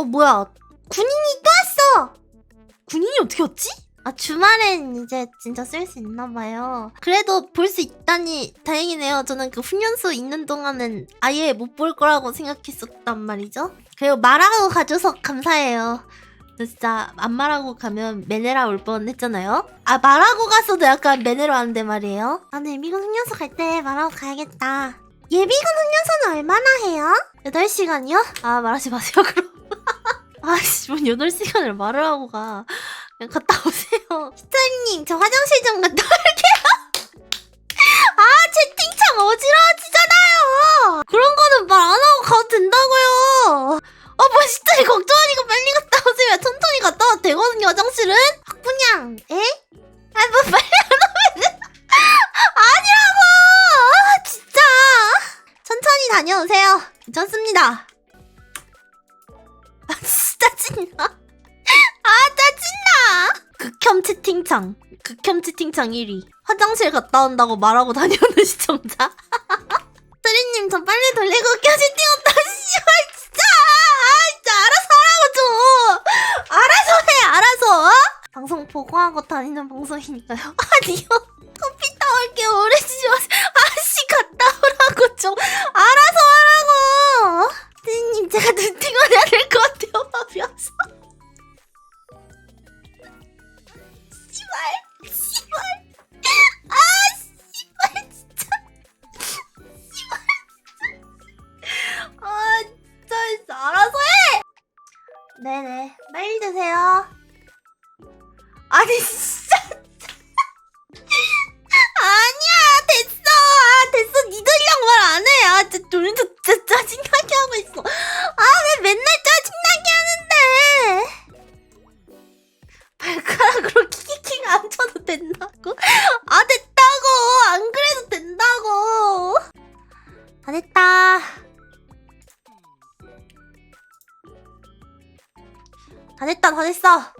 어 뭐야. 군인이 또 왔어! 군인이 어떻게 왔지? 아 주말엔 이제 진짜 쓸 수 있나 봐요. 그래도 볼 수 있다니 다행이네요. 저는 그 훈련소 있는 동안은 아예 못 볼 거라고 생각했었단 말이죠. 그리고 말하고 가줘서 감사해요. 저 진짜 안 말하고 가면 메네라 올 뻔했잖아요. 아 말하고 갔어도 약간 메네라 왔는데 말이에요. 아 네, 미군 훈련소 갈 때 말하고 가야겠다. 예비군 훈련소는 얼마나 해요? 8시간이요? 아 말하지 마세요 그럼 아씨 뭔 8시간을 말을 하고 가. 그냥 갔다 오세요. 시타님 저 화장실 좀 갔다 올게요. 아 채팅창 어지러워지잖아요. 그런 거는 말 안 하고 가도 된다고요. 아 뭐 시타님 걱정하니까 빨리 갔다 오세요. 천천히 갔다 와도 되거든요 화장실은. 학분양 에? 아 뭐 빨리 안 오면 아니라고! 아, 진짜. 천천히 다녀오세요. 괜찮습니다. 아진 짜 짜증나? 아 짜증나! 극혐 채팅창. 극혐 채팅창 1위. 화장실 갔다 온다고 말하고 다녀오는 시청자. 트리님 저 빨리 돌리고 채팅 없다 씨발 진짜! 아 진짜 알아서 하라고 좀! 알아서 해 알아서 어? 방송 보고하고 다니는 방송이니까요. 아니요 커피 따올게요 오래지지 마세요. 아씨 갔다 오라고 좀. 알아서 하라고! 트리님 제가 눈팅을 해야 될것 네네. 빨리 드세요. 아니 진 다 됐다 다 됐어